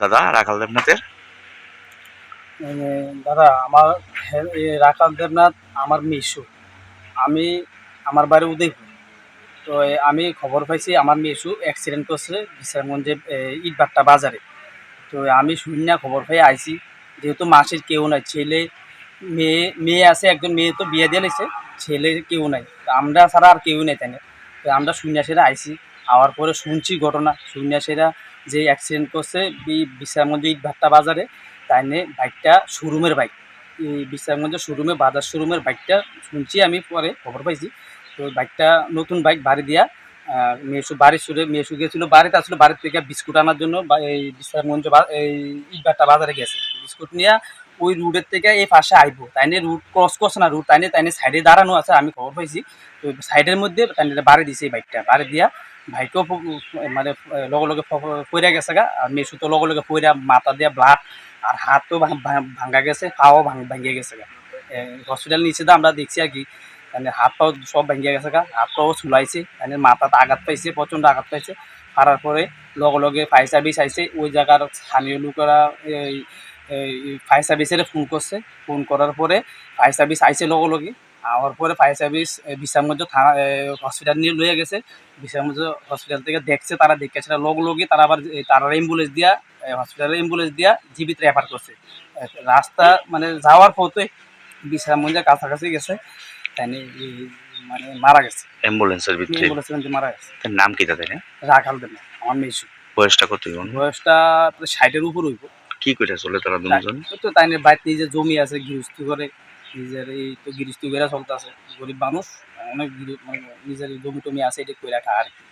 দাদা, রাখাল দেবনাথের? মানে দাদা, আমার রাকাল দেবনাথ আমার মেসু। আমি, আমার বাড়ি উদয়পুর। তো আমি খবর পাইছি আমার মেসু অ্যাক্সিডেন্ট করছে বিশ্রামগঞ্জে ইটবাট্টা বাজারে। তো আমি শূন্য খবর পাই, আইছি। যেহেতু মাসের কেউ নাই, ছেলে, মেয়ে মেয়ে আছে, একজন মেয়ে তো বিয়ে দিয়ে নিছে ছেলে কেউ নাই। আমরা ছাড়া আর কেউ নেই তাই আমরা সন্ন্যাসীরা আইছি। আওয়ার পরে শুনছি ঘটনা সন্ন্যাসীরা যে অ্যাক্সিডেন্ট করছে বিশ্রামগঞ্জ ইটভাট্টা বাজারে তাই নিয়ে বাইকটা শোরুমের বাইক। এই বিশ্রামগঞ্জ শোরুমে বাজার শোরুমের বাইকটা শুনছি আমি পরে খবর পাইছি। তো বাইকটা নতুন বাইক বাড়ি দিয়া আহ, মেসু বাড়ি সুরে মেসু গেছিল বাড়িতে আসলে বাড়ির থেকে বিস্কুট আনার জন্য বা- এই বিশ্রামগঞ্জ এই ইটবাট্টা বাজারে গেছে। বিস্কুট নিয়ে ওই রুটের থেকে এই পাশে আইবো। তাই নিয়ে রুট ক্রস করছে না রুট তাই নিয়ে তাই নিয়ে সাইডে দাঁড়ানো আছে আমি খবর পাইছি। তো সাইডের মধ্যে তাই বাড়ি দিছে এই বাইকটা। বাড়ি দিয়া ভাইকেও মানে লগে লগে পইরা গেছে গা। আর মেসু তো লগে লগে পইরা মাথা দিয়া ব্লাড আর হাতও ভাঙ- ভাঙ- ভাঙা গেছে, পাও ভাঙিয়ে গেছে গা। হসপিটাল নিচে তো আমরা দেখছি আর কি মানে হাত পাও সব ভেঙে গেছে গা, হাত পাও চুলাইছে মানে মাথাতে আঘাত পাইছে, প্রচণ্ড আঘাত পাইছে। পারার পরে লগে লগে ফায়ার সার্ভিস আইছে, ওই জায়গার স্থানীয় লোকেরা এই ফায়ার সার্ভিসের ফোন করছে। ফোন করার পরে ফায়ার সার্ভিস আইছে লগে লগে। আওয়ার পরে ফায়ার সার্ভিস বিশ্রামগঞ্জ থানা হসপিটাল নিয়ে লয়ে গেছে। বিশ্রামগঞ্জ হসপিটাল থেকে দেখছে তারা দেখে সেটা লগ লগে তারা আবার তারা অ্যাম্বুলেন্স দিয়া হসপিটালে অ্যাম্বুলেন্স দিয়া জীবিত রেফার করছে। রাস্তা মানে যাওয়ার পথে বিশ্রামগঞ্জের কাছাকাছি গেছে তাই মানে মারা গেছে। অ্যাম্বুলেন্সের ভিতরে? যে মারা গেছে। তার নাম কি তাদের হ্যাঁ? রাখাল দেন আমার মেয়েছু বয়সটা কত? বয়সটা প্রায় ষাটের উপর হইব। কি করে চলে তারা দুজন? তো তাই বাড়িতে নিজের জমি আছে গৃহস্থী করে নিজের এই তো গিরিস্তি করে চলতে আছে গরিব মানুষ, অনেক মানে নিজের জমি টমি আছে, এটা কইরা রাখা আর কি।